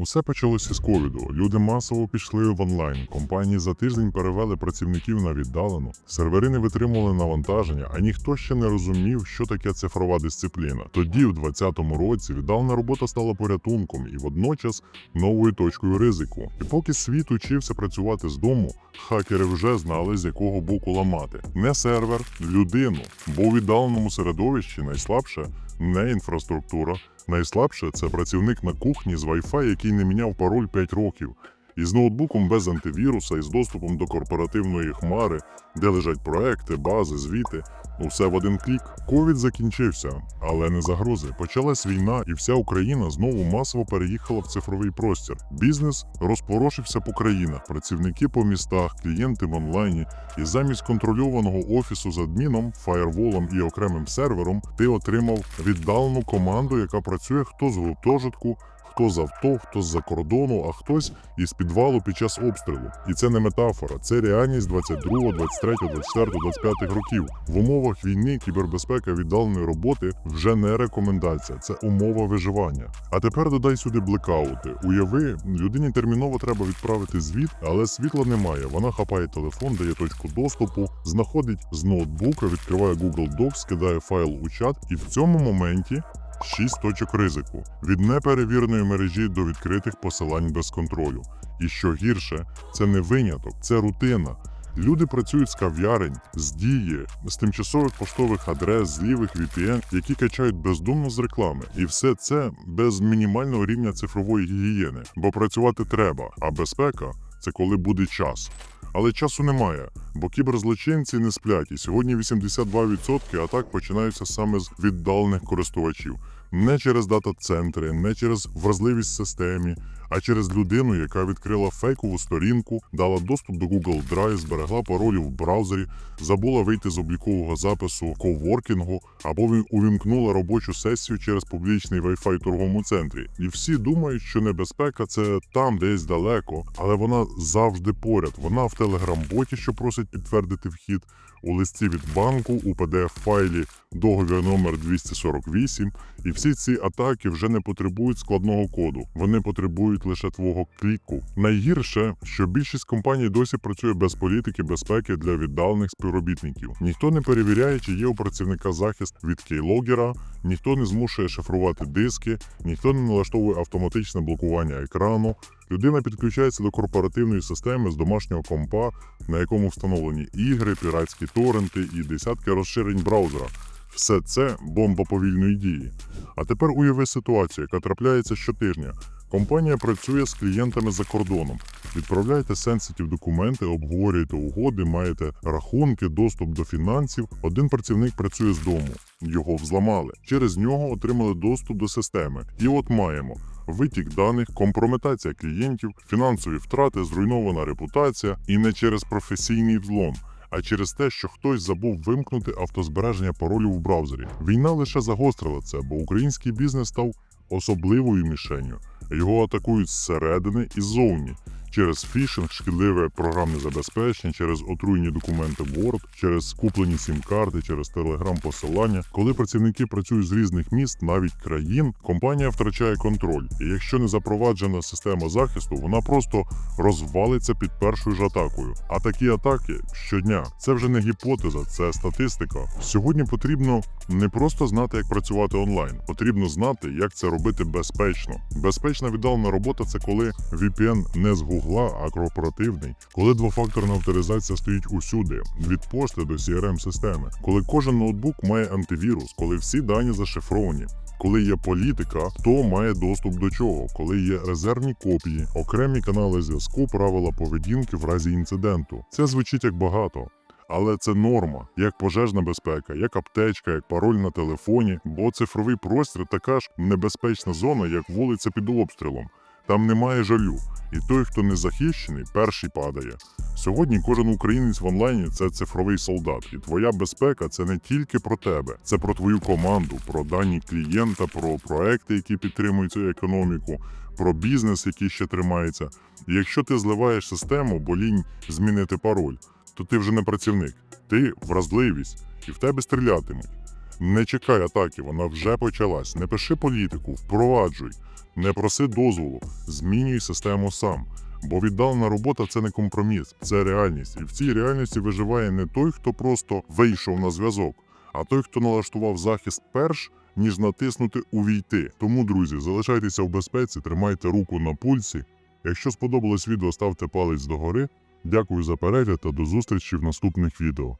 Усе почалося з ковіду. Люди масово пішли в онлайн. Компанії за тиждень перевели працівників на віддалену. Сервери не витримували навантаження, а ніхто ще не розумів, що таке цифрова дисципліна. Тоді, в 2020 році, віддалена робота стала порятунком і водночас новою точкою ризику. І поки світ учився працювати з дому, хакери вже знали, з якого боку ламати. Не сервер, людину. Бо у віддаленому середовищі найслабше не інфраструктура. Найслабше це працівник на кухні з Wi-Fi, який не міняв пароль 5 років. І з ноутбуком без антивіруса і з доступом до корпоративної хмари, де лежать проекти, бази, звіти. Усе в один клік. Ковід закінчився, але не загрози. Почалась війна, і вся Україна знову масово переїхала в цифровий простір. Бізнес розпорошився по країнах, працівники по містах, клієнти в онлайні. І замість контрольованого офісу з адміном, фаєрволом і окремим сервером, ти отримав віддалену команду, яка працює хто з гуртожитку, хто з авто, хто з-за кордону, а хтось із підвалу під час обстрілу. І це не метафора, це реальність 22, 23, 24, 25 років. В умовах війни кібербезпека віддаленої роботи вже не рекомендація, це умова виживання. А тепер додай сюди блекаути. Уяви, людині терміново треба відправити звіт, але світла немає. Вона хапає телефон, дає точку доступу, знаходить з ноутбука, відкриває Google Docs, скидає файл у чат, і в цьому моменті Шість точок ризику від неперевіреної мережі до відкритих посилань без контролю. І що гірше, це не виняток, це рутина. Люди працюють з кав'ярень, з дії, з тимчасових поштових адрес, з лівих VPN, які качають бездумно з реклами. І все це без мінімального рівня цифрової гігієни. Бо працювати треба, а безпека це коли буде час. Але часу немає, бо кіберзлочинці не сплять, і сьогодні 82% атак починаються саме з віддалених користувачів. Не через дата-центри, не через вразливість системі, а через людину, яка відкрила фейкову сторінку, дала доступ до Google Drive, зберегла паролі в браузері, забула вийти з облікового запису коворкінгу або ві- увімкнула робочу сесію через публічний Wi-Fi в торговому центрі. І всі думають, що небезпека це там, десь далеко, але вона завжди поряд. Вона в телеграм-боті, що просить підтвердити вхід, у листі від банку, у PDF-файлі договір номер 248. І всі ці атаки вже не потребують складного коду. Вони потребують лише твого кліку. Найгірше, що більшість компаній досі працює без політики безпеки для віддалених співробітників. Ніхто не перевіряє, чи є у працівника захист від кейлогера, ніхто не змушує шифрувати диски, ніхто не налаштовує автоматичне блокування екрану. Людина підключається до корпоративної системи з домашнього компа, на якому встановлені ігри, піратські торренти і десятки розширень браузера. Все це бомба повільної дії. А тепер уяви ситуацію, яка трапляється щотижня. Компанія працює з клієнтами за кордоном. Відправляєте сенситів документи, обговорюєте угоди, маєте рахунки, доступ до фінансів. Один працівник працює з дому. Його взламали. Через нього отримали доступ до системи. І от маємо витік даних, компрометація клієнтів, фінансові втрати, зруйнована репутація і не через професійний взлом. А через те, що хтось забув вимкнути автозбереження паролів в браузері. Війна лише загострила це, бо український бізнес став особливою мішенню. Його атакують зсередини і ззовні через фішинг, шкідливе програмне забезпечення, через отруєні документи Word, через куплені сім-карти, через телеграм-посилання. Коли працівники працюють з різних міст, навіть країн, компанія втрачає контроль. І якщо не запроваджена система захисту, вона просто розвалиться під першою ж атакою. А такі атаки щодня це вже не гіпотеза, це статистика. Сьогодні потрібно не просто знати, як працювати онлайн, потрібно знати, як це робити безпечно. Безпечна віддалена робота це коли VPN не з Гугла, а коли двофакторна авторизація стоїть усюди, від пошти до crm системи коли кожен ноутбук має антивірус, коли всі дані зашифровані. Коли є політика, хто має доступ до чого, коли є резервні копії, окремі канали зв'язку, правила поведінки в разі інциденту. Це звучить як багато. Але це норма, як пожежна безпека, як аптечка, як пароль на телефоні, бо цифровий простір така ж небезпечна зона, як вулиця під обстрілом. Там немає жалю, і той, хто не захищений, перший падає. Сьогодні кожен українець в онлайні це цифровий солдат, і твоя безпека це не тільки про тебе, це про твою команду, про дані клієнта, про проекти, які підтримують цю економіку, про бізнес, який ще тримається. І якщо ти зливаєш систему, бо лінь змінити пароль, то ти вже не працівник, ти вразливість, і в тебе стрілятимуть. Не чекай атаки, вона вже почалась. Не пиши політику, впроваджуй, не проси дозволу, змінюй систему сам. Бо віддалена робота це не компроміс, це реальність. І в цій реальності виживає не той, хто просто вийшов на зв'язок, а той, хто налаштував захист перш, ніж натиснути Увійти. Тому, друзі, залишайтеся в безпеці, тримайте руку на пульсі. Якщо сподобалось відео, ставте палець догори. Дякую за перегляд та до зустрічі в наступних відео.